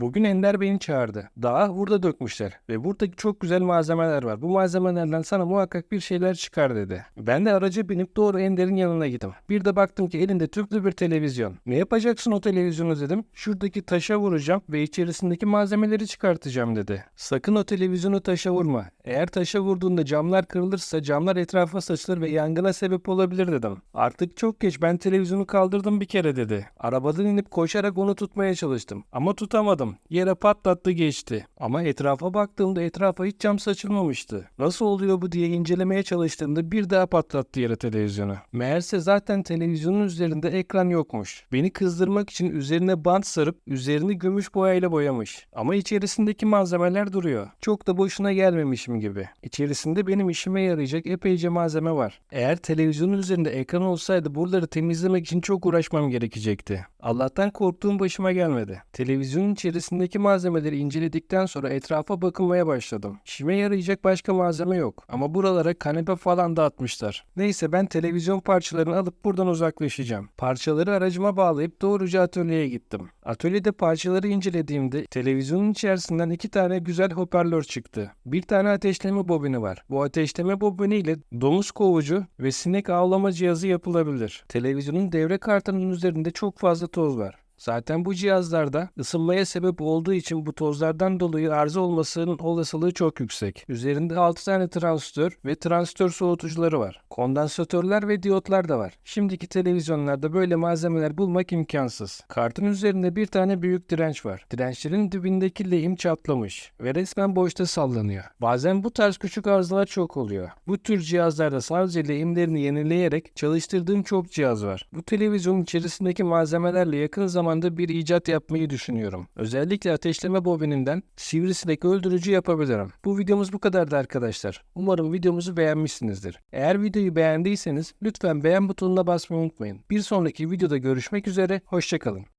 Bugün Ender beni çağırdı. Dağı burada dökmüşler ve burada çok güzel malzemeler var. Bu malzemelerden sana muhakkak bir şeyler çıkar dedi. Ben de araca binip doğru Ender'in yanına gittim. Bir de baktım ki elinde tüplü bir televizyon. Ne yapacaksın o televizyonu dedim. Şuradaki taşa vuracağım ve içerisindeki malzemeleri çıkartacağım dedi. Sakın o televizyonu taşa vurma. Eğer taşa vurduğunda camlar kırılırsa camlar etrafa saçılır ve yangına sebep olabilir dedim. Artık çok geç ben televizyonu kaldırdım bir kere dedi. Arabadan inip koşarak onu tutmaya çalıştım. Ama tutamadım. Yere patlattı geçti. Ama etrafa baktığımda etrafa hiç cam saçılmamıştı. Nasıl oluyor bu diye incelemeye çalıştığımda bir daha patlattı yere televizyonu. Meğerse zaten televizyonun üzerinde ekran yokmuş. Beni kızdırmak için üzerine bant sarıp üzerini gümüş boyayla boyamış. Ama içerisindeki malzemeler duruyor. Çok da boşuna gelmemişim gibi. İçerisinde benim işime yarayacak epeyce malzeme var. Eğer televizyonun üzerinde ekran olsaydı buraları temizlemek için çok uğraşmam gerekecekti. Allah'tan korktuğum başıma gelmedi. Televizyonun içerisindeki malzemeleri inceledikten sonra etrafa bakınmaya başladım. İşime yarayacak başka malzeme yok. Ama buralara kanepe falan da atmışlar. Neyse ben televizyon parçalarını alıp buradan uzaklaşacağım. Parçaları aracıma bağlayıp doğruca atölyeye gittim. Atölyede parçaları incelediğimde televizyonun içerisinden iki tane güzel hoparlör çıktı. Bir tane ateşleme bobini var. Bu ateşleme bobini ile domuz kovucu ve sinek avlama cihazı yapılabilir. Televizyonun devre kartının üzerinde çok fazla toz var. Zaten bu cihazlarda ısınmaya sebep olduğu için bu tozlardan dolayı arıza olmasının olasılığı çok yüksek. Üzerinde 6 tane transistör ve transistör soğutucuları var. Kondansatörler ve diyotlar da var. Şimdiki televizyonlarda böyle malzemeler bulmak imkansız. Kartın üzerinde bir tane büyük direnç var. Dirençlerin dibindeki lehim çatlamış ve resmen boşta sallanıyor. Bazen bu tarz küçük arızalar çok oluyor. Bu tür cihazlarda sadece lehimlerini yenileyerek çalıştırdığım çok cihaz var. Bu televizyonun içerisindeki malzemelerle yakın zamanda bir icat yapmayı düşünüyorum. Özellikle ateşleme bobininden sivrisinek öldürücü yapabilirim. Bu videomuz bu kadardı arkadaşlar. Umarım videomuzu beğenmişsinizdir. Eğer videoyu beğendiyseniz lütfen beğen butonuna basmayı unutmayın. Bir sonraki videoda görüşmek üzere, hoşçakalın.